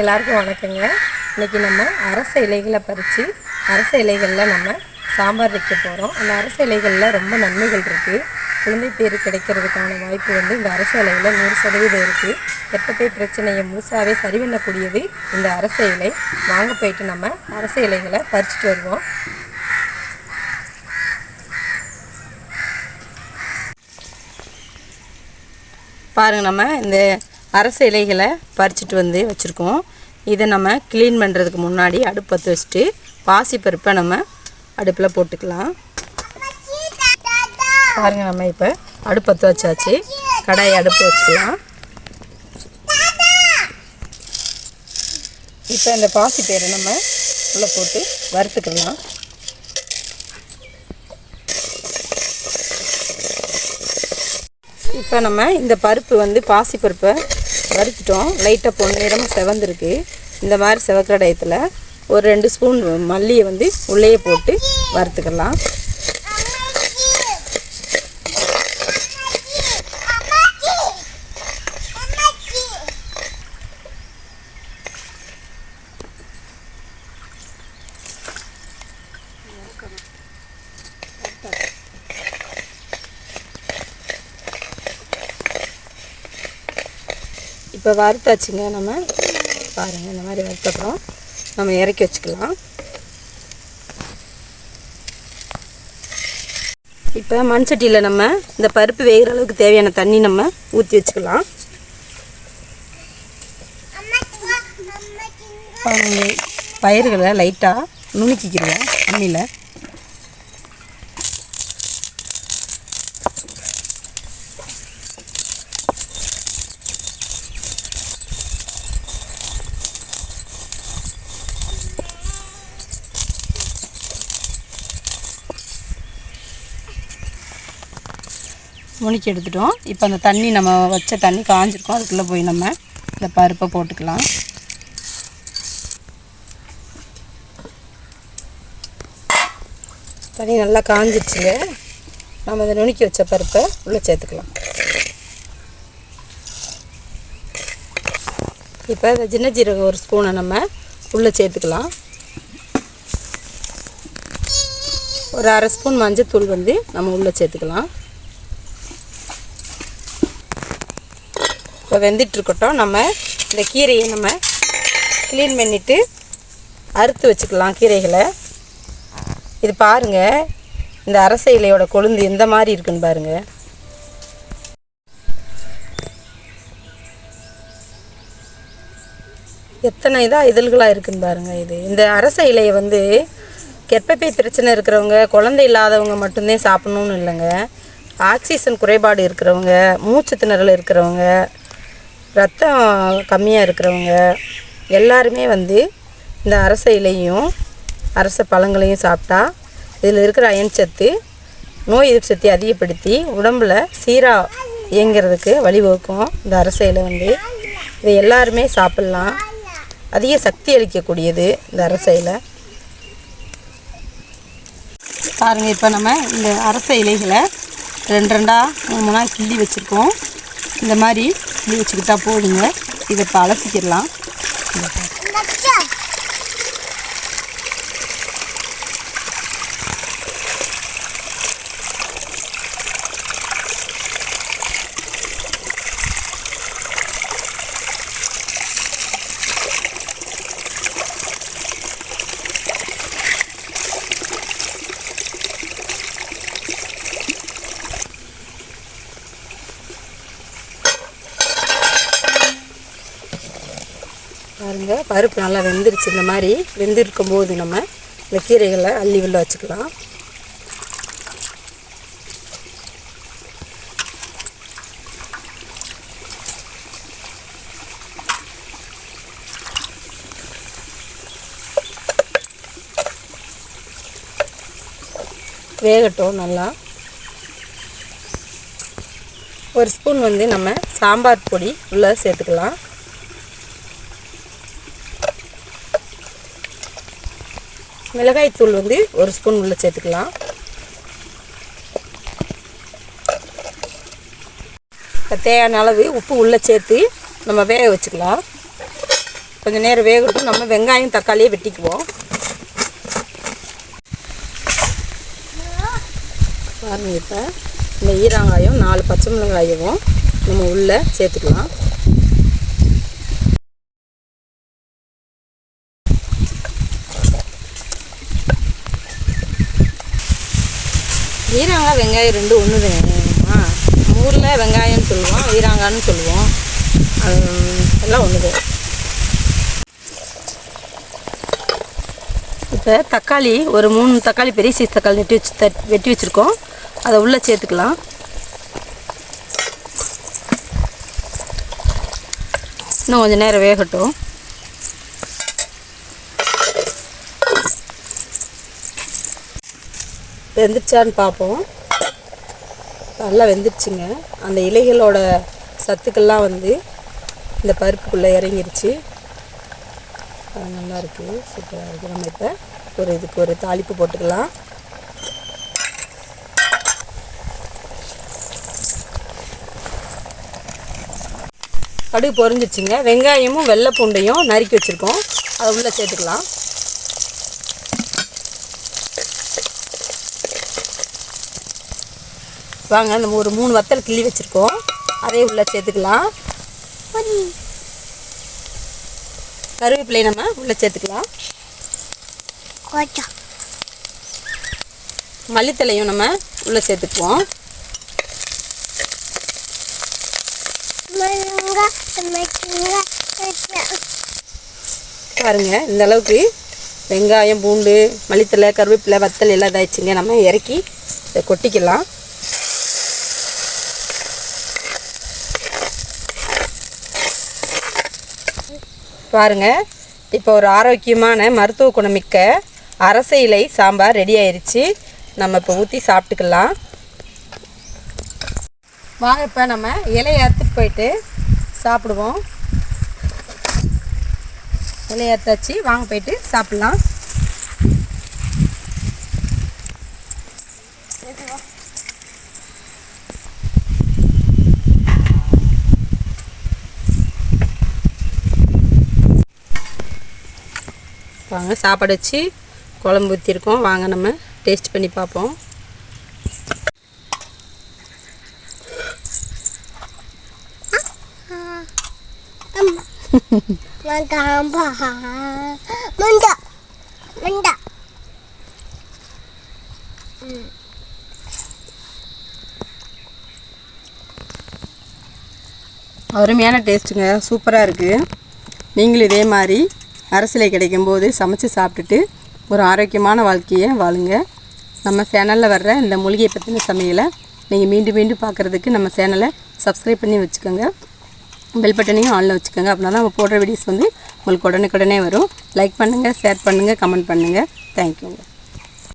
எல்லாருக்கும் வணக்கங்க. இன்றைக்கி நம்ம அரச இலைகளை பறித்து அரச இலைகளில் நம்ம சாம்பார் வைக்க போகிறோம் அந்த அரச இலைகளில் ரொம்ப நன்மைகள் இருக்குது குழந்தை பேர் கிடைக்கிறதுக்கான வாய்ப்பு வந்து இந்த அரச இலையில் நூறு சதவீதம் இருக்குது கர்ப்பப்பை பிரச்சனையை முழுசாகவே சரி பண்ணக்கூடியது இந்த அரச இலை. வாங்க போயிட்டு நம்ம அரச இலைகளை பறிச்சுட்டு வருவோம். பாருங்கள் நம்ம இந்த அரச இலைகளை பறிச்சுட்டு வந்து வச்சுருக்கோம். இதை நம்ம க்ளீன் பண்ணுறதுக்கு முன்னாடி அடுப்பு பற்ற வச்சுட்டு பாசிப்பருப்பை நம்ம அடுப்பில் போட்டுக்கலாம். பாருங்கள் நம்ம இப்போ அடுப்பு பற்ற வச்சாச்சு. கடாயை அடுப்பு வச்சுக்கலாம். இப்போ இந்த பாசி பயிரை நம்ம உள்ளே போட்டு வறுத்துக்கலாம். இப்போ நம்ம இந்த பருப்பு வந்து பாசி பருப்பை வறுத்துட்டோம். லைட்டாக பொன்னிறமாக செவந்திருக்கு. இந்த மாதிரி செவக்கிற டயத்தில் ஒரு ரெண்டு ஸ்பூன் மல்லியை வந்து உள்ளேயே போட்டு வறுத்துக்கலாம். இப்போ வறுத்தாச்சுங்க நம்ம. பாருங்கள் இந்த மாதிரி வறுத்தப்புறம் நம்ம இறக்கி வச்சுக்கலாம். இப்போ மண் சட்டியில் நம்ம இந்த பருப்பு வேகிற அளவுக்கு தேவையான தண்ணி நம்ம ஊற்றி வச்சுக்கலாம். பயிர்களை லைட்டாக நுணுக்கிக்கிறோம் தண்ணியில். நுணுக்கி எடுத்துட்டோம். இப்போ அந்த தண்ணி நம்ம வச்ச தண்ணி காஞ்சிருக்கோம். அதுக்குள்ளே போய் நம்ம இந்த பருப்பை போட்டுக்கலாம். தண்ணி நல்லா காஞ்சிடுச்சுங்க நம்ம இந்த நுணுக்கி வச்ச பருப்பை உள்ளே சேர்த்துக்கலாம். இப்போ இந்த சின்ன ஜீரகம் ஒரு ஸ்பூனை நம்ம உள்ளே சேர்த்துக்கலாம். ஒரு அரை ஸ்பூன் மஞ்சத்தூள் வந்து நம்ம உள்ளே சேர்த்துக்கலாம். இப்போ வெந்துட்டுருக்கட்டும். நம்ம இந்த கீரையை நம்ம க்ளீன் பண்ணிவிட்டு அறுத்து வச்சுக்கலாம் கீரைகளை. இது பாருங்கள் இந்த அரச இலையோட கொழுந்து எந்த மாதிரி இருக்குன்னு பாருங்கள் எத்தனை இதாக இதழ்களாக இருக்குன்னு பாருங்கள் இது. இந்த அரச இலையை வந்து கெப்பப்பை பிரச்சனை இருக்கிறவங்க குழந்தை இல்லாதவங்க மட்டும்தான் சாப்பிட்ணுன்னு இல்லைங்க. ஆக்சிஜன் குறைபாடு இருக்கிறவங்க மூச்சு திணறல் இருக்கிறவங்க ரத்தம் கம்மியாக இருக்கிறவங்க எல்லாருமே வந்து இந்த அரச இலையும் அரச பழங்களையும் சாப்பிட்டா இதில் இருக்கிற அயன் சத்து நோய் எதிர்ப்பு சக்தி அதிகப்படுத்தி உடம்பில் சீராக இயங்கிறதுக்கு வழிவகுக்கும் இந்த அரச இலை வந்து. இதை எல்லாருமே சாப்பிட்லாம். அதிக சக்தி அளிக்கக்கூடியது இந்த அரச இலை. பாருங்கள் இப்போ நம்ம இந்த அரச இலைகளை ரெண்டு ரெண்டாக மூணு மூணாக கிள்ளி வச்சுருக்கோம். இந்த மாதிரி கிள்ளி வச்சுக்கிட்டா போதுங்க. இதை இப்போ அலசிக்கிடலாம் பாருங்கள் பருப்பு நல்லா வெந்துருச்சு. இந்த மாதிரி வெந்திருக்கும் போது நம்ம இந்த கீரைகளை அள்ளி உள்ள வச்சுக்கலாம். வேகட்டும் நல்லா. ஒரு ஸ்பூன் வந்து நம்ம சாம்பார் பொடி உள்ளே சேர்த்துக்கலாம். மிளகாய்த்தூள் வந்து ஒரு ஸ்பூன் உள்ளே சேர்த்துக்கலாம். தேவையான அளவு உப்பு உள்ளே சேர்த்து நம்ம வேக வச்சுக்கலாம். கொஞ்சம் நேரம் வேகட்டும் நம்ம வெங்காயம் தக்காளியை வெட்டிக்குவோம். பாருங்க இப்போ இந்த ஈரங்காயும் நாலு பச்சை மிளகாயும் நம்ம உள்ளே சேர்த்துக்கலாம். ஈராங்காய் வெங்காயம் ரெண்டு ஒன்று தானேம்மா ஊரில் வெங்காயம்னு சொல்லுவோம் ஈராங்கான்னு சொல்லுவோம். எல்லாம் ஒன்று தான். இப்போ தக்காளி ஒரு மூணு தக்காளி பெரிய சைஸ் தக்காளி வெட்டி வச்சு தட் வெட்டி வச்சுருக்கோம். அதை உள்ளே சேர்த்துக்கலாம். இன்னும் கொஞ்சம் நேரம் வேகட்டும். வெந்துருச்சான்னு பார்ப்போம். நல்லா வெந்துருச்சுங்க. அந்த இலைகளோட சத்துக்கள்லாம் வந்து இந்த பருப்புக்குள்ளே இறங்கிருச்சு. அது நல்லா இருக்குது சூப்பராக இருக்குது நம்ம இப்போ ஒரு இதுக்கு ஒரு தாளிப்பு போட்டுக்கலாம். கடுகு பொறிஞ்சிச்சுங்க வெங்காயமும் வெள்ளை பூண்டையும் நறுக்கி வச்சுருக்கோம். அதை உள்ளே சேர்த்துக்கலாம். வாங்க நம்ம ஒரு மூணு வத்தல் கிள்ளி வச்சுருக்கோம். அதையும் உள்ளே சேர்த்துக்கலாம். கருவேப்பிலையை நம்ம உள்ளே சேர்த்துக்கலாம். மல்லித்தலையும் நம்ம உள்ளே சேர்த்துக்குவோம். பாருங்க இந்த அளவுக்கு வெங்காயம் பூண்டு மல்லித்தலை கருவேப்பிலை வத்தல் எல்லாம் இதாகிடுச்சுங்க நம்ம இறக்கி இதை கொட்டிக்கலாம். பாருங்கள் இப்போ ஒரு ஆரோக்கியமான மருத்துவ குணமிக்க அரச இலை சாம்பார் ரெடி ஆயிடுச்சு நம்ம இப்போ ஊற்றி சாப்பிட்டுக்கலாம். வாங்க இப்போ நம்ம இலையை அறுத்துட்டு போயிட்டு சாப்பிடுவோம். இலையை அறுத்தாச்சு. வாங்க போயிட்டு சாப்பிட்லாம். வாங்க சாப்பாடு வச்சு குழம்பு ஊற்றிருக்கோம் வாங்க நம்ம டேஸ்ட் பண்ணி பார்ப்போம். அருமையான டேஸ்ட்டுங்க சூப்பராக இருக்குது நீங்களும் இதே மாதிரி அரசியலை கிடைக்கும்போது சமைச்சு சாப்பிட்டுட்டு ஒரு ஆரோக்கியமான வாழ்க்கையை வாழுங்க. நம்ம சேனலில் வர்ற இந்த மூலிகை பற்றின சமையலை நீங்கள் மீண்டும் மீண்டும் பார்க்குறதுக்கு நம்ம சேனலை சப்ஸ்கிரைப் பண்ணி வச்சுக்கோங்க. பெல் பட்டனையும் ஆனில் வச்சுக்கோங்க. அப்படின்னா நம்ம போடுற வீடியோஸ் வந்து உங்களுக்கு உடனுக்குடனே வரும். லைக் பண்ணுங்கள் ஷேர் பண்ணுங்கள் கமெண்ட் பண்ணுங்கள் தேங்க்யூங்க